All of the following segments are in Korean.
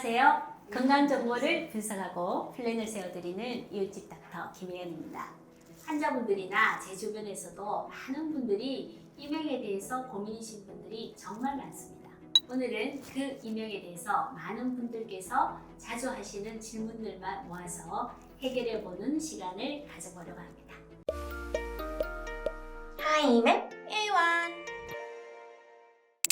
안녕하세요. 건강 정보를 분석하고 플랜을 세워드리는 이웃집 닥터 김혜연입니다. 환자분들이나 제 주변에서도 많은 분들이 이명에 대해서 고민이신 분들이 정말 많습니다. 오늘은 그 이명에 대해서 많은 분들께서 자주 하시는 질문들만 모아서 해결해 보는 시간을 가져보려고 합니다. 하이맵 1원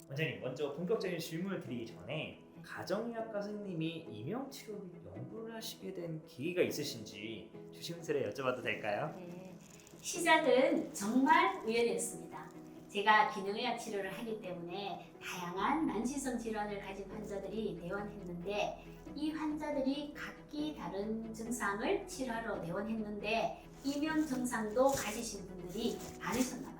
원장님 먼저 본격적인 질문을 드리기 전에 가정의학과 선생님이 이명 치료 연구를 하시게 된 계기가 있으신지 조심스레 여쭤봐도 될까요? 네, 시작은 정말 우연이었습니다. 제가 기능의학 치료를 하기 때문에 다양한 만시성 질환을 가진 환자들이 내원했는데 이 환자들이 각기 다른 증상을 치료하러 내원했는데 이명 증상도 가지신 분들이 많으셨나 봐요.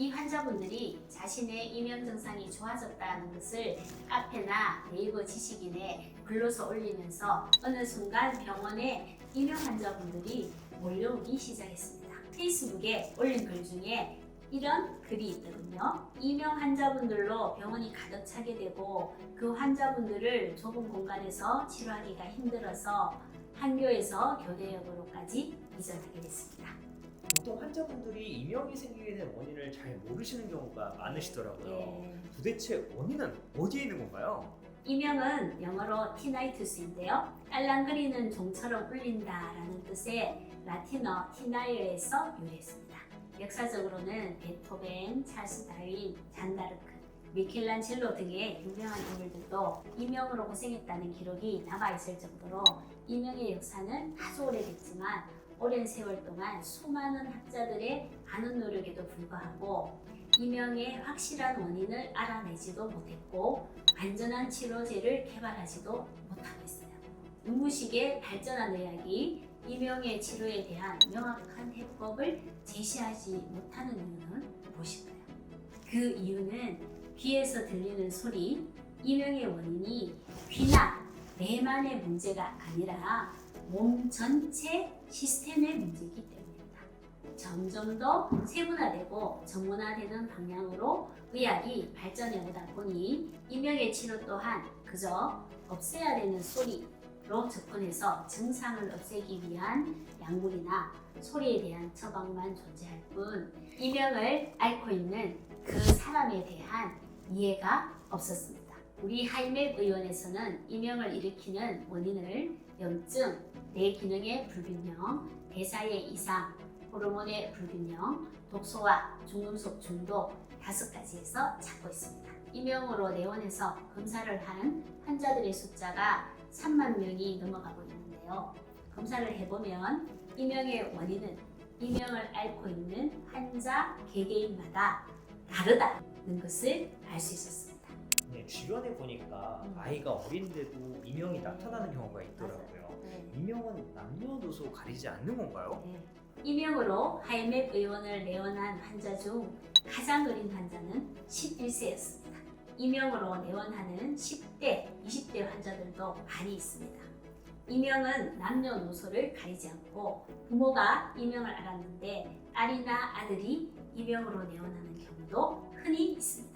이 환자분들이 자신의 이명 증상이 좋아졌다는 것을 카페나 네이버 지식인에 글로서 올리면서 어느 순간 병원에 이명 환자분들이 몰려오기 시작했습니다. 페이스북에 올린 글 중에 이런 글이 있거든요. 이명 환자분들로 병원이 가득 차게 되고 그 환자분들을 좁은 공간에서 치료하기가 힘들어서 한교에서 교대역으로까지 이전하게 됐습니다. 보통 환자분들이 이명이 생기게 된 원인을 잘 모르시는 경우가 많으시더라고요. 예. 도대체 원인은 어디에 있는 건가요? 이명은 영어로 티나이투스인데요. 딸랑거리는 종처럼 울린다라는 뜻의 라틴어 티나이어에서 유래했습니다. 역사적으로는 베토벤, 찰스 다윈, 잔다르크, 미켈란젤로 등의 유명한 인물들도 이명으로 고생했다는 기록이 남아 있을 정도로 이명의 역사는 아주 오래됐지만 오랜 세월 동안 수많은 학자들의 많은 노력에도 불구하고 이명의 확실한 원인을 알아내지도 못했고 안전한 치료제를 개발하지도 못하고 있어요. 눈부시게 발전한 의학이 이명의 치료에 대한 명확한 해법을 제시하지 못하는 이유는 무엇일까요? 그 이유는 귀에서 들리는 소리, 이명의 원인이 귀나 뇌만의 문제가 아니라 몸 전체 시스템의 문제이기 때문입니다. 점점 더 세분화되고 전문화되는 방향으로 의학이 발전해 오다 보니 이명의 치료 또한 그저 없애야 되는 소리로 접근해서 증상을 없애기 위한 약물이나 소리에 대한 처방만 존재할 뿐 이명을 앓고 있는 그 사람에 대한 이해가 없었습니다. 우리 하이맵 의원에서는 이명을 일으키는 원인을 염증, 뇌 기능의 불균형, 대사의 이상, 호르몬의 불균형, 독소와 중금속 중독 다섯 가지에서 찾고 있습니다. 이명으로 내원해서 검사를 한 환자들의 숫자가 3만 명이 넘어가고 있는데요. 검사를 해보면 이명의 원인은 이명을 앓고 있는 환자 개개인마다 다르다는 것을 알 수 있었습니다. 네, 주변에 보니까 음. 아이가 어린데도 이명이 나타나는 경우가 있더라고요. 이명은 남녀노소 가리지 않는 건가요? 네. 이명으로 하이맵 의원을 내원한 환자 중 가장 어린 환자는 11세였습니다. 이명으로 내원하는 10대, 20대 환자들도 많이 있습니다. 이명은 남녀노소를 가리지 않고 부모가 이명을 알았는데 딸이나 아들이 이명으로 내원하는 경우도 흔히 있습니다.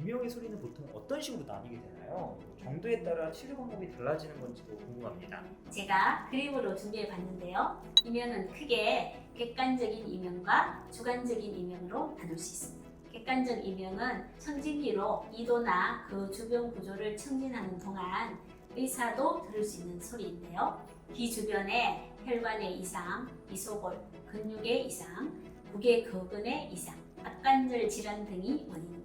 이명의 소리는 보통 어떤 식으로 나뉘게 되나요? 정도에 따라 치료 방법이 달라지는 건지도 궁금합니다. 제가 그림으로 준비해 봤는데요. 이명은 크게 객관적인 이명과 주관적인 이명으로 나눌 수 있습니다. 객관적 이명은 청진기로 이도나 그 주변 구조를 청진하는 동안 의사도 들을 수 있는 소리인데요. 귀 주변에 혈관의 이상, 이소골, 근육의 이상, 국의 거근의 이상, 악관절 질환 등이 원인입니다.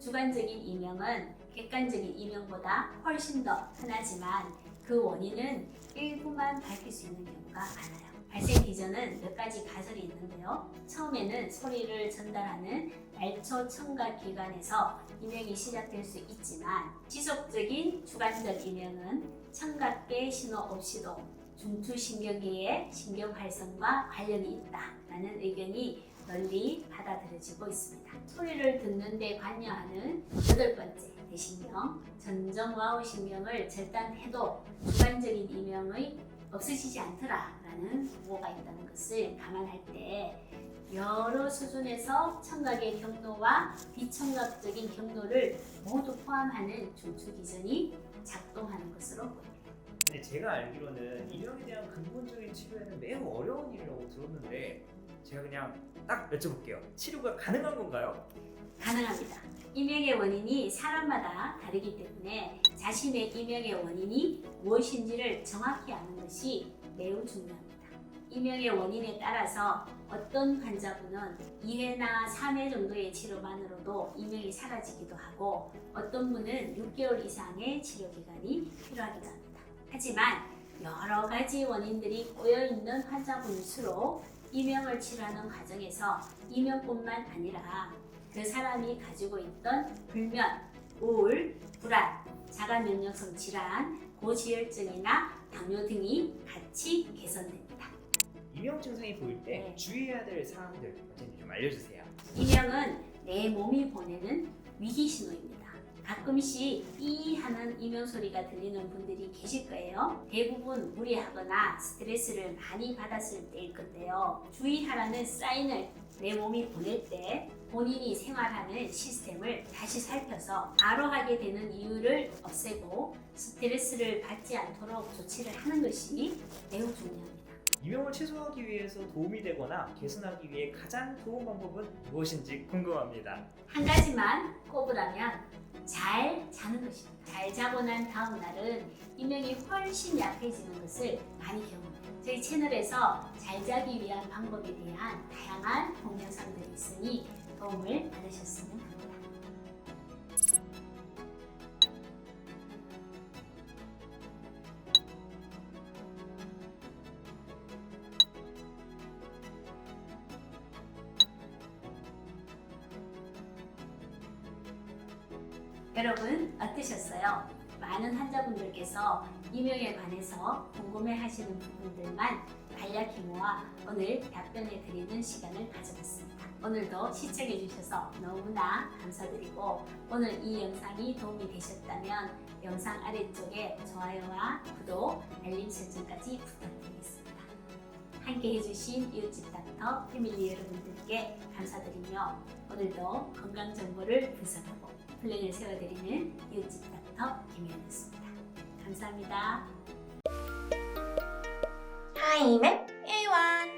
주관적인 이명은 객관적인 이명보다 훨씬 더 흔하지만 그 원인은 일부만 밝힐 수 있는 경우가 많아요. 발생 기전은 몇 가지 가설이 있는데요. 처음에는 소리를 전달하는 말초 청각 기관에서 이명이 시작될 수 있지만 지속적인 주관적 이명은 청각계 신호 없이도 중추신경계의 신경 활성과 관련이 있다라는 의견이 널리 받아들여지고 있습니다. 소리를 듣는 데 관여하는 여덟 번째 대신경, 전정와우 신경을 절단해도 주관적인 이명의 없어지지 않더라라는 보고가 있다는 것을 감안할 때 여러 수준에서 청각의 경로와 비청각적인 경로를 모두 포함하는 중추 기전이 작동하는 것으로 보입니다. 근데 제가 알기로는 이명에 대한 근본적인 치료에는 매우 어려운 일이라고 들었는데 제가 그냥 딱 여쭤볼게요. 치료가 가능한 건가요? 가능합니다. 이명의 원인이 사람마다 다르기 때문에 자신의 이명의 원인이 무엇인지를 정확히 아는 것이 매우 중요합니다. 이명의 원인에 따라서 어떤 환자분은 2회나 3회 정도의 치료만으로도 이명이 사라지기도 하고 어떤 분은 6개월 이상의 치료 기간이 필요하기도 합니다. 하지만 여러 가지 원인들이 꼬여 있는 환자분일수록 이명을 치료하는 과정에서 이명뿐만 아니라 그 사람이 가지고 있던 불면, 우울, 불안, 자가 면역성 질환, 고지혈증이나 당뇨 등이 같이 개선됩니다. 이명 증상이 보일 때 네. 주의해야 될 사항들 좀 알려주세요. 이명은 내 몸이 보내는 위기 신호입니다. 가끔씩 이 하는 이명 소리가 들리는 분들이 계실 거예요. 대부분 무리하거나 스트레스를 많이 받았을 때일 건데요. 주의하라는 사인을 내 몸이 보낼 때 본인이 생활하는 시스템을 다시 살펴서 바로 하게 되는 이유를 없애고 스트레스를 받지 않도록 조치를 하는 것이 매우 중요합니다. 이명을 최소화하기 위해서 도움이 되거나 개선하기 위해 가장 좋은 방법은 무엇인지 궁금합니다. 한 가지만 꼽으라면 잘 자는 것입니다. 잘 자고 난 다음 날은 이명이 훨씬 약해지는 것을 많이 경험해요. 저희 채널에서 잘 자기 위한 방법에 대한 다양한 동영상들이 있으니 도움을 받으셨으면 합니다. 여러분 어떠셨어요? 많은 환자분들께서 이명에 관해서 궁금해 하시는 부분들만 간략히 모아 오늘 답변해 드리는 시간을 가져봤습니다. 오늘도 시청해 주셔서 너무나 감사드리고 오늘 이 영상이 도움이 되셨다면 영상 아래쪽에 좋아요와 구독, 알림 설정까지 부탁드리겠습니다. 함께 해주신 이웃집 닥터 패밀리 여러분들께 감사드리며 오늘도 건강 정보를 분석하고 플랜을 세워드리는 이웃집 닥터 김혜연이었습니다. 감사합니다. 하이맵 A1